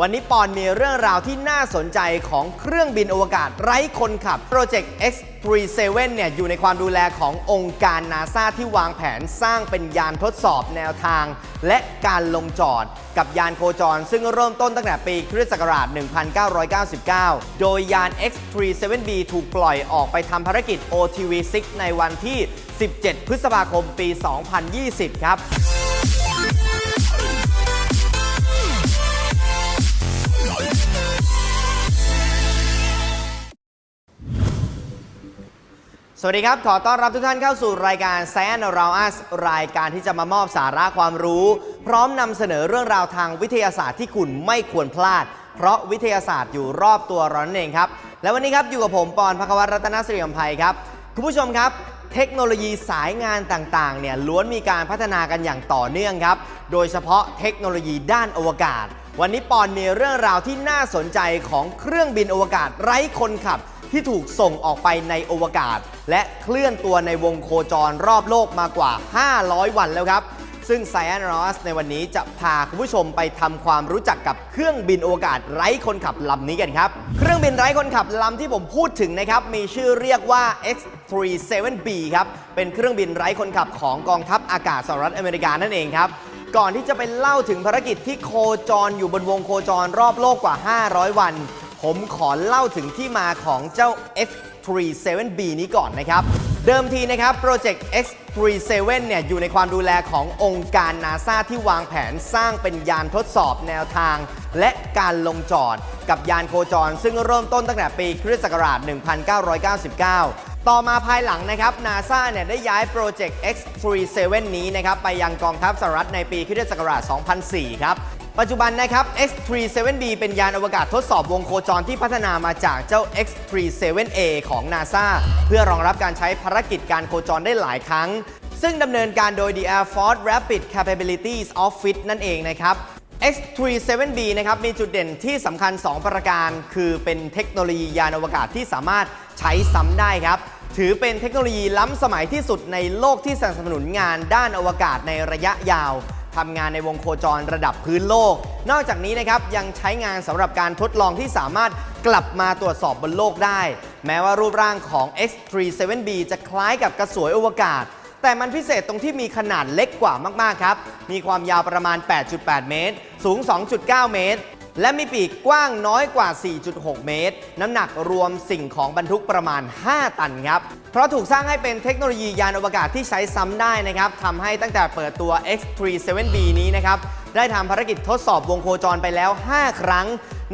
วันนี้ปอนมีเรื่องราวที่น่าสนใจของเครื่องบินอวกาศไร้คนขับ Project X37 เนี่ยอยู่ในความดูแลขององค์การนาซาที่วางแผนสร้างเป็นยานทดสอบแนวทาง และการลงจอดกับยานโคจร ซึ่งเริ่มต้นตั้งแต่ปีคริสต์ศักราช 1999 โดยยาน X37B ถูกปล่อยออกไปทำภารกิจ OTV6 ในวันที่ 17 พฤษภาคมปี 2020 ครับ สวัสดีครับ ขอต้อนรับทุกท่านเข้าสู่รายการ Science Around Us รายการที่จะมามอบสาระความรู้ พร้อมนำเสนอเรื่องราวทางวิทยาศาสตร์ที่คุณไม่ควรพลาด เพราะวิทยาศาสตร์อยู่รอบตัวเรานั่นเองครับ และวันนี้ครับอยู่กับผมปอนภควัตรรัตนสิริยมภัยครับ คุณผู้ชมครับ เทคโนโลยีสายงานต่างๆเนี่ยล้วนมีการพัฒนากันอย่างต่อเนื่องครับ โดยเฉพาะเทคโนโลยีด้านอวกาศ วันนี้ปอนมีเรื่องราวที่น่าสนใจของเครื่องบินอวกาศไร้คนขับ ที่ถูกส่งออกไปในอวกาศ และเคลื่อนตัวในวงโคจรรอบโลกมากว่า 500 วันแล้วครับ ซึ่ง Science r o s ในวันนี้จะพาคุณผู้ชมไปทำความรู้จักกับเครื่องบินอวกาศไร้คนขับลำนี้กันครับ เครื่องบินไร้คนขับลำที่ผมพูดถึงนะครับมีชื่อเรียกว่า X37B ครับเป็นเครื่องบินไร้คนขับของกองทัพอากาศสหรัฐอเมริกานั่นเองครับก่อนที่จะไปเล่าถึงภารกิจที่โคจรอยู่บนวงโคจรรอบโลกกว่า 500 วัน ผมขอเล่าถึงที่มาของเจ้า X37B นี้ก่อนนะครับ เดิมทีนะครับโปรเจกต์ X37 เนี่ยอยู่ในความดูแลขององค์การนาซาที่วางแผนสร้างเป็นยานทดสอบแนวทาง และการลงจอดกับยานโคจร ซึ่งเริ่มต้นตั้งแต่ปีคริสตศักราช 1999ต่อมาภายหลังนะครับนาซาเนี่ยได้ย้ายโปรเจกต์ X37 นี้นะครับไปยังกองทัพสหรัฐในปีคริสตศักราช 2004 ครับ ปัจจุบันนะครับ X37B เป็นยานอวกาศทดสอบวงโคจรที่พัฒนามาจากเจ้า X37A ของ NASA เพื่อรองรับการใช้ภารกิจการโคจรได้หลายครั้ง ซึ่งดำเนินการโดย the Air Force Rapid Capabilities Office นั่นเองนะครับ X37B นะครับมีจุดเด่นที่สำคัญ 2 ประการ คือเป็นเทคโนโลยียานอวกาศที่สามารถใช้ซ้ำได้ครับ ถือเป็นเทคโนโลยีล้ำสมัยที่สุดในโลกที่สนับสนุนงานด้านอวกาศในระยะยาว ทำงานในวงโคจรระดับพื้นโลก นอกจากนี้นะครับยังใช้งานสำหรับการทดลองที่สามารถกลับมาตรวจสอบบนโลกได้ แม้ว่ารูปร่างของ X37B จะคล้ายกับกระสวยอวกาศ แต่มันพิเศษตรงที่มีขนาดเล็กกว่ามาก ๆ ครับ มีความยาวประมาณ 8.8 เมตร สูง 2.9 เมตร และมีปีกกว้างน้อยกว่า 4.6 เมตร น้ำหนักรวมสิ่งของบรรทุกประมาณ 5 ตันครับ เพราะถูกสร้างให้เป็นเทคโนโลยียานอวกาศที่ใช้ซ้ำได้นะครับทำให้ตั้งแต่เปิดตัว X37B นี้นะครับ ได้ทำภารกิจทดสอบวงโคจรไปแล้ว 5 ครั้ง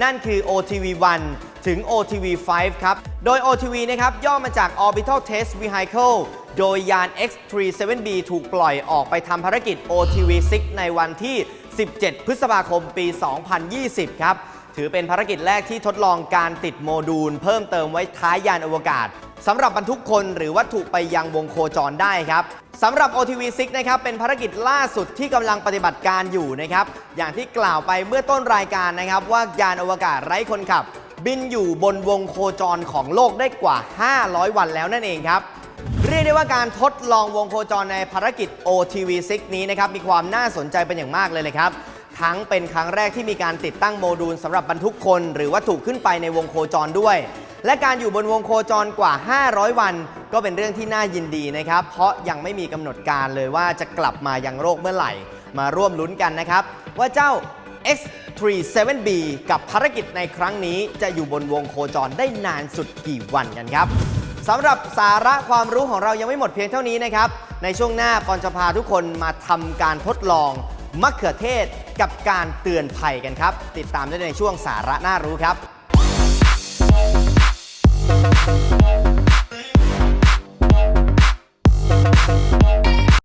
นั่นคือ OTV1 ถึง OTV5 ครับ โดย OTV นะครับย่อมาจาก Orbital Test Vehicle โดยยาน X37B ถูกปล่อยออกไปทำภารกิจ OTV6 ในวันที่ 17 พฤษภาคมปี 2020 ครับ ถือเป็นภารกิจแรกที่ทดลองการติดโมดูล เพิ่มเติมไว้ท้ายยานอวกาศสำหรับบรรทุกคนหรือวัตถุไปยังวงโคจรได้ครับสำหรับ OTV6 นะครับ เป็นภารกิจล่าสุดที่กำลังปฏิบัติการอยู่นะครับ อย่างที่กล่าวไปเมื่อต้นรายการนะครับ ว่ายานอวกาศไร้คนขับ บินอยู่บนวงโคจรของโลกได้กว่า 500 วันแล้วนั่นเองครับ เรียกได้ว่าการทดลองวงโคจรในภารกิจ OTV6 นี้นะครับมีความน่าสนใจเป็นอย่างมากเลยเลยครับ ทั้งเป็นครั้งแรกที่มีการติดตั้งโมดูลสำหรับบรรทุกคน หรือวัตถุขึ้นไปในวงโคจรด้วย และการอยู่บนวงโคจรกว่า 500 วัน ก็เป็นเรื่องที่น่ายินดีนะครับ เพราะยังไม่มีกำหนดการเลยว่าจะกลับมายังโลกเมื่อไหร่ มาร่วมลุ้นกันนะครับ ว่าเจ้า X37B กับภารกิจในครั้งนี้จะอยู่บนวงโคจรได้นานสุดกี่วันกันครับ สำหรับสาระความรู้ของเรายังไม่หมดเพียงเท่านี้นะครับ ในช่วงหน้าปอนจะพาทุกคนมาทำการทดลองมะเขือเทศกับการเตือนภัยกันครับ ติดตามได้ในช่วงสาระน่ารู้ครับ